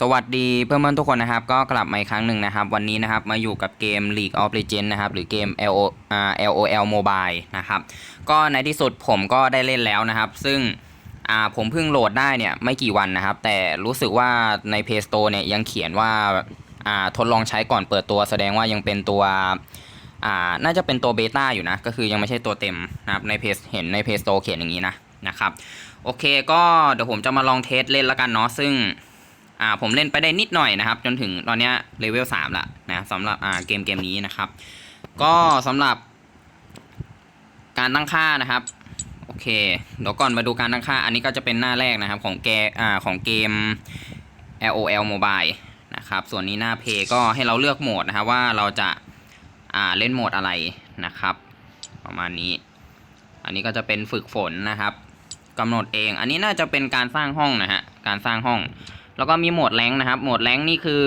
สวัสดีเพื่อนๆทุกคนนะครับ ก็กลับมาอีกครั้งหนึ่งนะครับ วันนี้นะครับมาอยู่กับเกม League of Legends นะครับ หรือเกม LO LOL Mobile นะครับก็ในที่สุดผมก็ได้เล่นแล้วนะครับ ซึ่งผมเพิ่งโหลดได้เนี่ยไม่กี่วันนะครับ แต่รู้สึกว่าใน Play Store เนี่ยยังเขียนว่าทดลองใช้ก่อนเปิดตัวแสดงว่ายังเป็นตัวน่าจะเป็นตัวเบต้าอยู่นะ ก็คือยังไม่ใช่ตัวเต็มนะครับในเพจเห็นใน Play Store เขียนอย่างนี้นะนะครับ โอเคก็เดี๋ยวผมจะมาลองเทสเล่นแล้วกันเนาะซึ่ง อ่าผมเล่นไปได้นิดหน่อยนะครับ จนถึงตอนนี้เลเวลสามละนะสำหรับอ่าเกมเกมนี้นะครับ ก็สำหรับ การตั้งค่านะครับโอเคเดี๋ยวก่อนมาดูการตั้งค่า อันนี้ก็จะเป็นหน้าแรกนะครับของแกอ่าของเกม LOL Mobile นะครับส่วนนี้หน้าเพย์ก็ให้เราเลือกโหมดนะครับว่าเราจะอ่าเล่นโหมดอะไรนะครับ ประมาณนี้ อันนี้ก็จะเป็นฝึกฝนนะครับกำหนดเอง อันนี้น่าจะเป็นการสร้างห้องนะฮะการสร้างห้อง แล้วก็มีโหมดแรงนะครับ โหมดแรงนี่คือ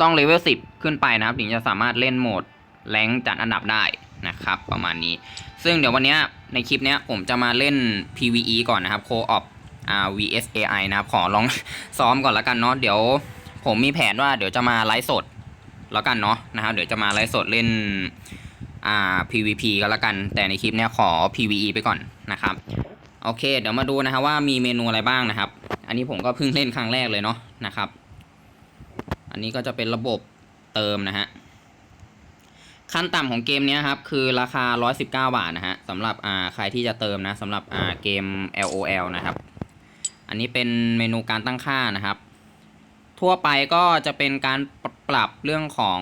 ต้องเลเวล10 ขึ้นไปนะครับ ถึงจะสามารถเล่นโหมดแรงจัดอันดับได้นะครับ ประมาณนี้ ซึ่งเดี๋ยววันนี้ในคลิปนี้ผมจะมาเล่น PVE ก่อนนะครับ Co-op อ่า vs AI นะครับ ขอลองซ้อมก่อนแล้วกันเนาะ เดี๋ยวผมมีแผนว่าเดี๋ยวจะมาไลฟ์สดแล้วกันเนาะนะครับ เดี๋ยวจะมาไลฟ์สดเล่นอ่า PVP ก็แล้วกัน แต่ในคลิปเนี้ยขอ PVE ไปก่อนนะครับ โอเค เดี๋ยวมาดูนะครับว่ามีเมนูอะไรบ้างนะครับ อันนี้ผมก็เพิ่งเล่นครั้งแรกเลยเนาะนะครับ อันนี้ก็จะเป็นระบบเติมนะฮะขั้นต่ำของเกมนี้ครับคือราคา 119 บาทนะฮะสำหรับอ่าใครที่จะเติมนะสำหรับอ่าเกม LOL นะครับ อันนี้เป็นเมนูการตั้งค่านะครับ ทั่วไปก็จะเป็นการปรับเรื่องของ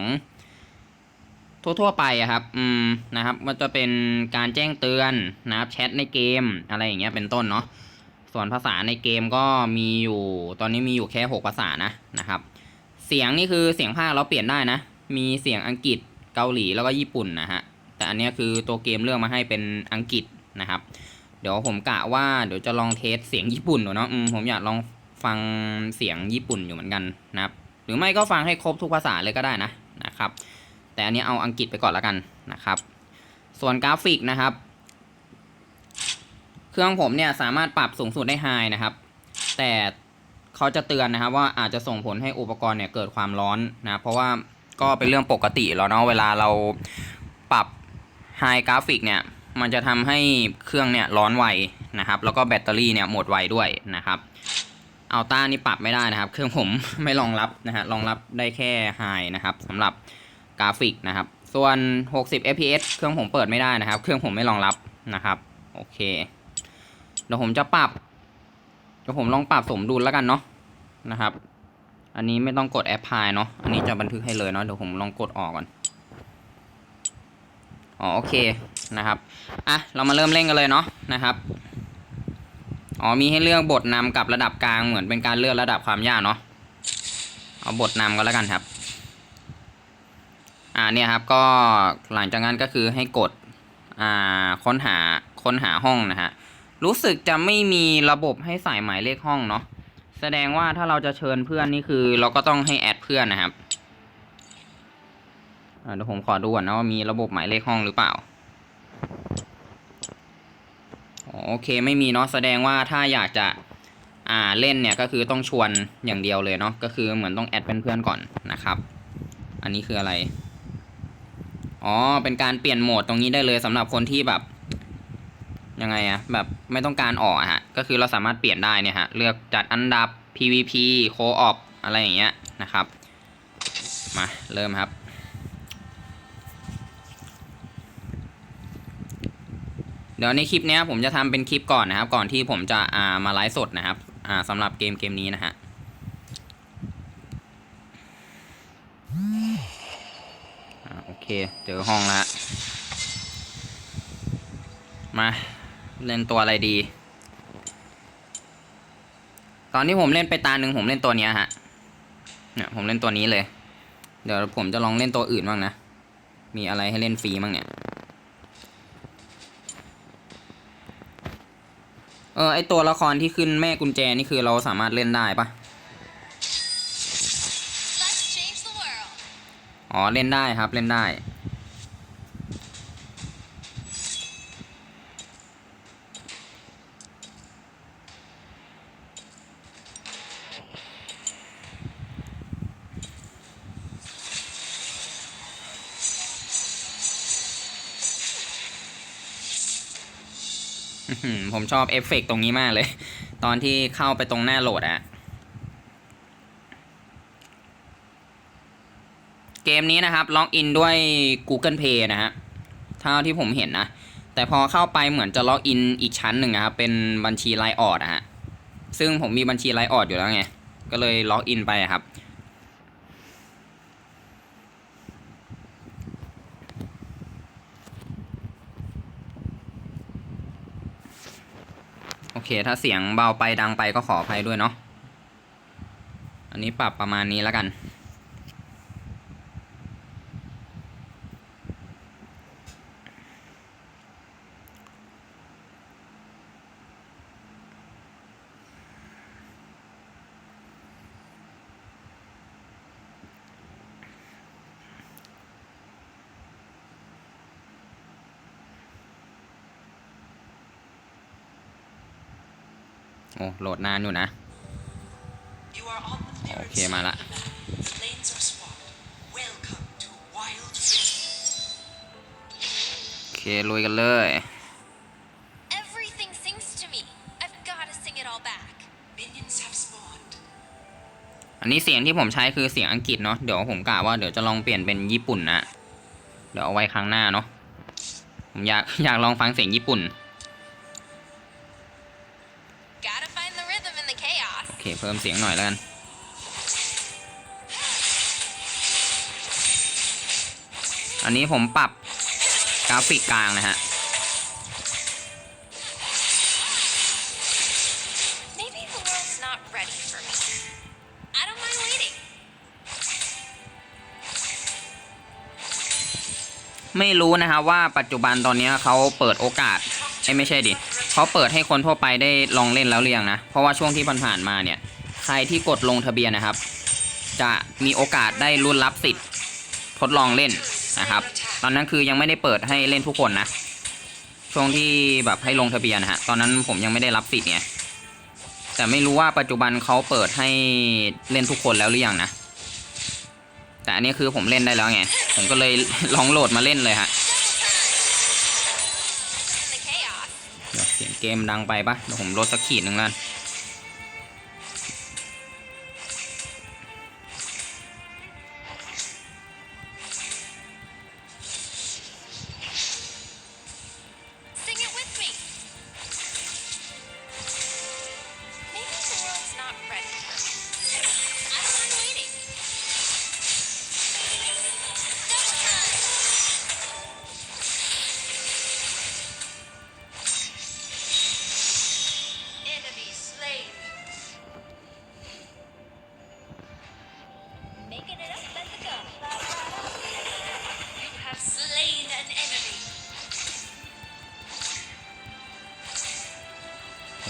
ทั่วๆไปอะครับ อืม นะครับ มันจะเป็นการแจ้งเตือนนะครับแชทในเกมอะไรอย่างเงี้ยเป็นต้นเนาะ ส่วนภาษาในเกมก็มีอยู่ ตอนนี้มีอยู่แค่ 6 ภาษานะนะครับ เสียงนี่คือเสียงภาคเราเปลี่ยนได้นะ มีเสียงอังกฤษ เกาหลี แล้วก็ญี่ปุ่นนะฮะ แต่อันนี้คือตัวเกมเลือกมาให้เป็นอังกฤษนะครับ เดี๋ยวผมกะว่าเดี๋ยวจะลองเทสเสียงญี่ปุ่นดูเนาะ อืม ผมอยากลองฟังเสียงญี่ปุ่นอยู่เหมือนกันนะครับ หรือไม่ก็ฟังให้ครบทุกภาษาเลยก็ได้นะนะครับ แต่อันนี้เอาอังกฤษไปก่อนแล้วกันนะครับ ส่วนกราฟิกนะครับ เครื่องผมเนี่ยสามารถปรับสูงสุดได้ไฮนะครับ แต่เขาจะเตือนนะครับว่าอาจจะส่งผลให้อุปกรณ์เนี่ยเกิดความร้อนนะเพราะว่าก็เป็นเรื่องปกติแล้วเนาะเวลาเราปรับไฮกราฟิกเนี่ยมันจะทำให้เครื่องเนี่ยร้อนไวนะครับ แล้วก็แบตเตอรี่เนี่ยหมดไวด้วยนะครับเอัลต้านี่ปรับไม่ได้นะครับ เครื่องผมไม่รองรับนะฮะรองรับได้แค่ไฮนะครับสำหรับ กราฟิกนะครับ ส่วน 60 fps เครื่องผมเปิดไม่ได้นะครับ เครื่องผมไม่รองรับนะครับ โอเค เดี๋ยวผมจะปรับ เดี๋ยวผมลองปรับสมดุลแล้วกันเนาะนะครับ อันนี้ไม่ต้องกดแอปพลายเนาะ อันนี้จะบันทึกให้เลยเนาะ เดี๋ยวผมลองกดออกก่อน อ๋อโอเคนะครับ อะ เรามาเริ่มเล่นกันเลยเนาะนะครับอ๋อมีให้เลือกบทนำกับระดับกลางเหมือนเป็นการเลือกระดับความยากเนาะเอาบทนำก็แล้วกันครับ อ่าเนี่ยครับก็หลังจากนั้นก็คือให้กดอ่าค้นหาค้นหาห้องนะฮะรู้สึกจะไม่มีระบบให้ใส่หมายเลขห้องเนาะแสดงว่าถ้าเราจะเชิญเพื่อนนี่คือ เราก็ต้องให้แอดเพื่อนนะครับเดี๋ยวผมขอดูก่อนนะว่ามีระบบหมายเลขห้องหรือเปล่าโอเคไม่มีเนาะแสดงว่าถ้าอยากจะอ่าเล่นเนี่ยก็คือต้องชวนอย่างเดียวเลยเนาะก็คือเหมือนต้องแอดเป็นเพื่อนก่อนนะครับ อันนี้คืออะไร อ๋อ เป็นการเปลี่ยนโหมดตรงนี้ได้เลยสำหรับคนที่แบบยังไงอะแบบไม่ต้องการออกอะฮะก็คือเราสามารถเปลี่ยนได้เนี่ยฮะเลือกจัดอันดับ PVP Co-op อะไรอย่างเงี้ยนะครับมาเริ่มครับ เดี๋ยวในคลิปเนี้ยผมจะทำเป็นคลิปก่อนนะครับ ก่อนที่ผมจะอ่ามาไลฟ์สดนะครับอ่าสำหรับเกมเกมนี้นะฮะ เคเจอห้องแล้วมา เล่นตัวอะไรดี ตอนที่ผมเล่นไปตาหนึ่งผมเล่นตัวนี้ฮะ เนี่ยผมเล่นตัวนี้เลย เดี๋ยวผมจะลองเล่นตัวอื่นบ้างนะ มีอะไรให้เล่นฟรีบ้างเนี่ย เออไอตัวละครที่ขึ้นแม่กุญแจนี่คือเราสามารถเล่นได้ปะ อ๋อ เล่นได้ครับเล่นได้ ผมชอบเอฟเฟกตรงนี้มากเลย ตอนที่เข้าไปตรงหน้าโหลดอะ เกมนี้นะครับล็อกอินด้วย Google Play นะฮะเท่าที่ผมเห็นนะ แต่พอเข้าไปเหมือนจะล็อกอินอีกชั้นหนึ่งนะครับเป็นบัญชีไลน์ออดอะฮะซึ่งผมมีบัญชีไลน์ออดอยู่แล้วไง ก็เลยล็อกอินไปครับโอเค ถ้าเสียงเบาไปดังไปก็ขออภัยด้วยเนาะ อันนี้ปรับประมาณนี้แล้วกัน โอ้โหลดนานอยู่นะ You are on the Lyric Okay, City Mala. map. The lanes are swamped. Welcome to Wild Rift. โอเคลุยกันเลย Everything sings to me. I've got to sing it all back. Minions have spawned. อันนี้เสียงที่ผมใช้คือเสียงอังกฤษเนาะ เดี๋ยวผมกะว่าเดี๋ยวจะลองเปลี่ยนเป็นญี่ปุ่นนะ เดี๋ยวเอาไว้ครั้งหน้าเนาะ ผมอยากอยากลองฟังเสียงญี่ปุ่น เคเพิ่มเสียงหน่อยแล้วกันอันนี้ผมปรับกราฟิกกลางนะฮะ Maybe the world's not ready for me. I don't mind waiting. ไม่รู้นะครับว่าปัจจุบันตอนนี้เขาเปิดโอกาสไอ้ยไม่ใช่ดิ เขาเปิดให้คนทั่วไปได้ลองเล่นแล้วหรือยังนะ เพราะว่าช่วงที่ผ่านๆมาเนี่ย ใครที่กดลงทะเบียนนะครับ จะมีโอกาสได้รุ่นรับสิทธิ์ทดลองเล่นนะครับ ตอนนั้นคือยังไม่ได้เปิดให้เล่นทุกคนนะ ช่วงที่แบบให้ลงทะเบียนนะฮะ ตอนนั้นผมยังไม่ได้รับสิทธิ์ไงแต่ไม่รู้ว่าปัจจุบันเขาเปิดให้เล่นทุกคนแล้วหรือยังนะ แต่อันนี้คือผมเล่นได้แล้วไง ผมก็เลยลองโหลดมาเล่นเลยฮะ เกมดังไปปะเดี๋ยวผมลดสักขีดหนึ่งแล้ว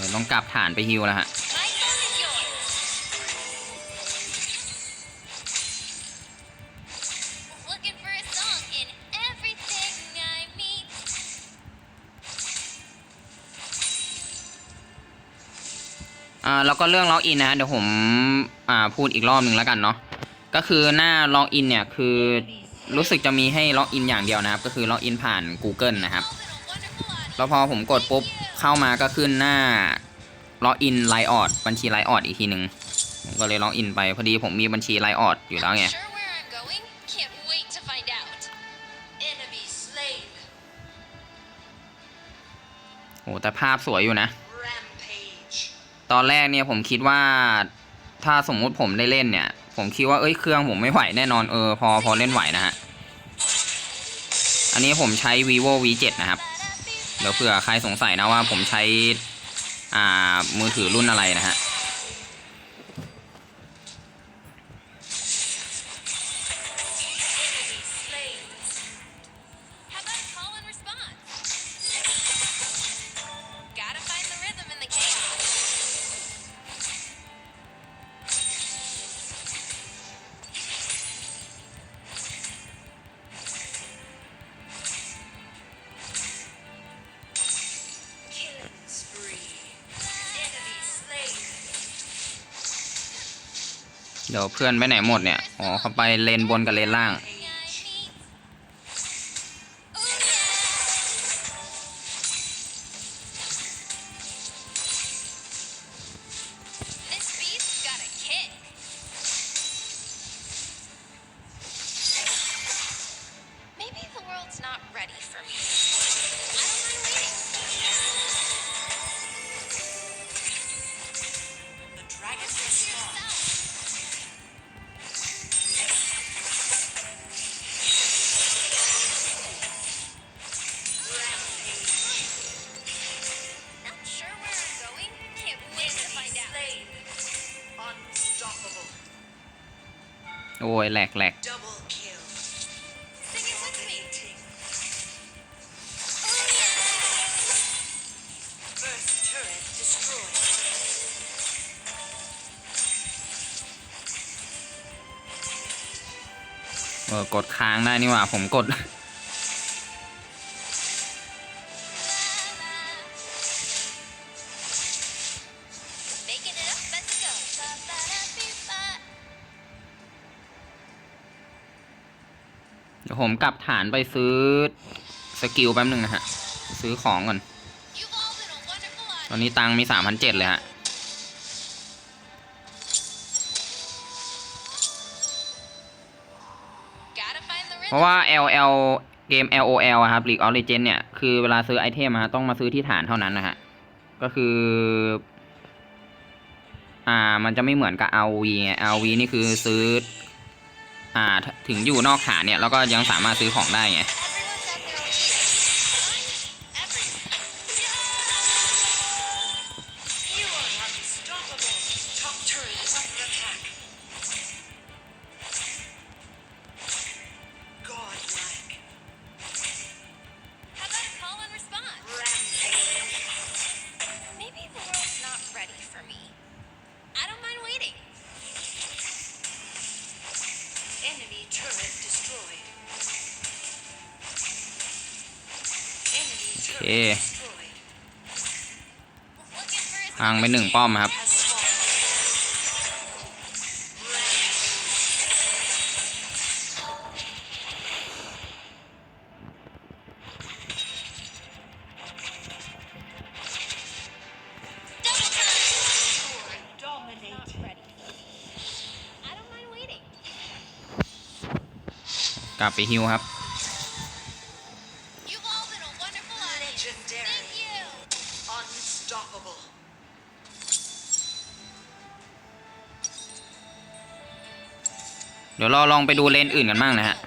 ดี๋ยวต้องกลับฐานไปฮิวแล้วฮะ My phone is yours. Looking for a song in everything I meet. อ่าแล้วก็เรื่องล็อกอินนะเดี๋ยวผมอ่าพูดอีกรอบหนึ่งแล้วกันเนาะก็คือหน้าล็อกอินเนี่ยคือรู้สึกจะมีให้ล็อกอินอย่างเดียวนะครับ ก็คือล็อกอินผ่าน Google นะครับ All in a wonderful audience. แล้วพอผมกดปุ๊บ เข้ามาก็ขึ้นหน้าล็อกอินไลออดบัญชีไลออดอีกทีหนึ่งผมก็เลยล็อกอินไปพอดีผมมีบัญชีไลออดอยู่แล้วไง Sure where I'm going? Can't wait to find out. Enemy slain. โอ้แต่ภาพสวยอยู่นะ Rampage. ตอนแรกเนี่ยผมคิดว่าถ้าสมมุติผมได้เล่นเนี่ย ผมคิดว่าเอ้ยเครื่องผมไม่ไหวแน่นอนเออพอพอเล่นไหวนะฮะ อันนี้ผมใช้ vivo v 7 นะครับ เดี๋ยวเผื่อใครสงสัยนะว่าผมใช้อ่ามือถือรุ่นอะไรนะฮะ เดี๋ยวเพื่อนไปไหนหมดเนี่ย อ๋อ เขาไปเลนบนกับเลนล่าง โอ้ยแหลกแหลกเออกดค้างได้นี่หว่า ผมกด ดี๋ยวผมกลับฐานไปซื้อสกิลแป๊บหนึ่งนะฮะ ซื้อของก่อน ตอนนี้ตังมีสามพันเจ็ดเลยฮะ เพราะว่า LL เกม LOL อะครับ League of Legends เนี่ย คือเวลาซื้อไอเทมอะต้องมาซื้อที่ฐานเท่านั้นนะฮะ ก็คือ อ่า มันจะไม่เหมือนกับ RV ไง RV นี่คือซื้อ อ่าถึงอยู่นอกฐานเนี่ยเราก็ยังสามารถซื้อของได้ไง ห่างไปหนึ่งป้อมครับ กลับไปฮิวครับ Unstoppable. เดี๋ยวเราลองไปดูเลนอื่นกันบ้างนะฮะ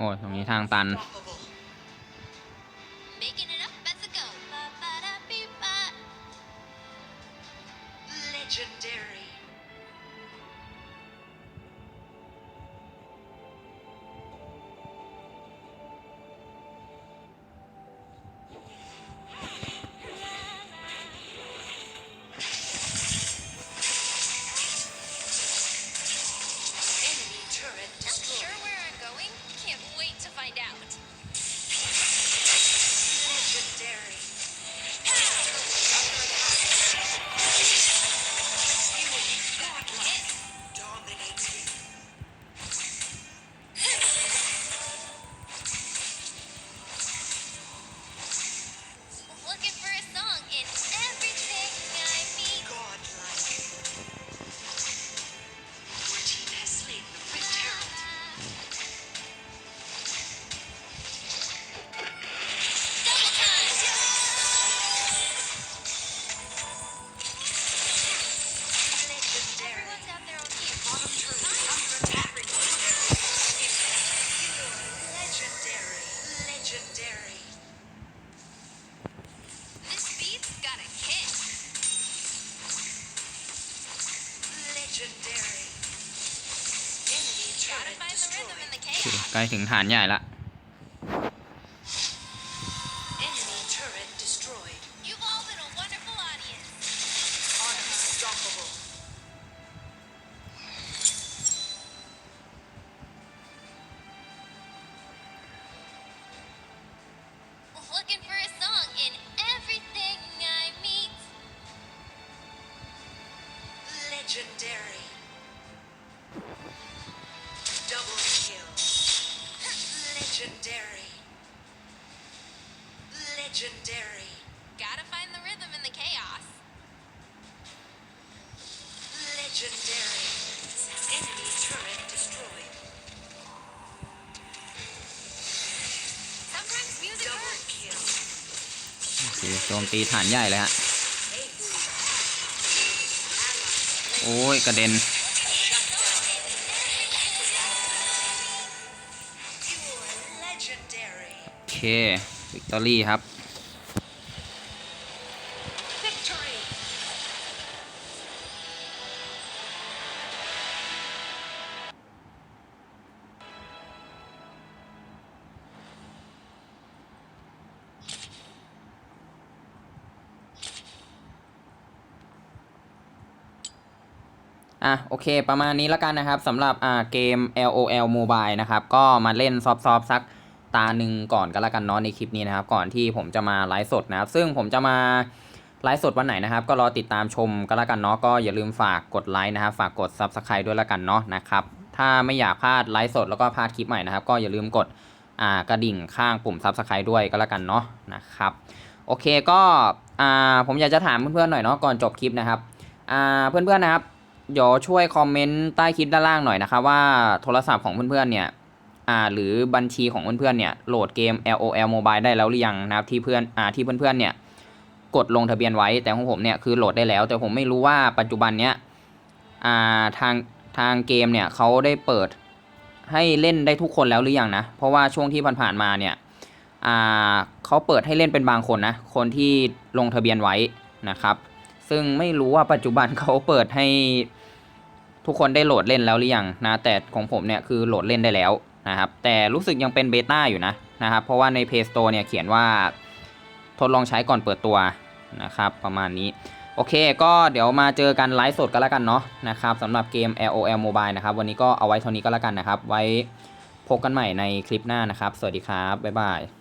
โอ้ยตรงนี้ทางตัน ถึงฐานใหญ่ละ Legendary. Gotta find the rhythm in the chaos. Legendary. Turret destroyed. Sometimes music Double hurts. kill. โอเคโจมตีฐานใหญ่เลยฮะ โอ้ย กระเด็น You're legendary. โอเค วิกตอรี่ครับ อะโอเค ประมาณนี้แล้วกันนะครับสำหรับอ่าเกม LOL Mobile นะครับก็มาเล่นซอฟๆสักตาหนึ่งก่อนก็แล้วกันเนาะในคลิปนี้นะครับ ก่อนที่ผมจะมาไลฟ์สดนะครับ ซึ่งผมจะมาไลฟ์สดวันไหนนะครับ ก็รอติดตามชมก็แล้วกันเนาะก็อย่าลืมฝากกดไลค์นะครับ ฝากกด Subscribe ด้วยแล้วกันเนาะนะครับ ถ้าไม่อยากพลาดไลฟ์สดแล้วก็พลาดคลิปใหม่นะครับ ก็อย่าลืมกดอ่ากระดิ่งข้างปุ่ม Subscribe ด้วยก็แล้วกันเนาะนะครับ โอเคก็อ่าผมอยากจะถามเพื่อนๆหน่อยเนาะก่อนจบคลิปนะครับอ่าเพื่อนๆนะครับ เดี๋ยวช่วยคอมเมนต์ใต้คลิปด้านล่างหน่อยนะครับว่าโทรศัพท์ของเพื่อนๆเนี่ยอ่าหรือบัญชีของเพื่อนๆเนี่ยโหลดเกม LOL Mobile ได้แล้วหรือยังนะครับที่เพื่อนอ่าที่เพื่อนๆเนี่ยกดลงทะเบียนไว้แต่ของผมเนี่ยคือโหลดได้แล้ว แต่ผมไม่รู้ว่าปัจจุบันเนี้ยอ่าทางทางเกมเนี่ยเขาได้เปิดให้เล่นได้ทุกคนแล้วหรือยังนะ เพราะว่าช่วงที่ผ่านๆมาเนี่ยเขาเปิดให้เล่นเป็นบางคนนะ คนที่ลงทะเบียนไว้นะครับ ซึ่งไม่รู้ว่าปัจจุบันเขาเปิดให้ ทุกคนได้โหลดเล่นแล้วหรือยังนะแต่ของผมเนี่ยคือโหลดเล่นได้แล้วนะครับแต่รู้สึกยังเป็นเบต้าอยู่นะนะครับเพราะว่าใน Play Store เนี่ยเขียนว่าทดลองใช้ก่อนเปิดตัวนะครับประมาณนี้โอเคก็เดี๋ยวมาเจอกันไลฟ์สดกันแล้วกันเนาะนะครับสำหรับเกม LOL Mobile นะครับวันนี้ก็เอาไว้เท่านี้ก็แล้วกันนะครับ ไว้พบกันใหม่ในคลิปหน้านะครับ สวัสดีครับ บ๊ายบาย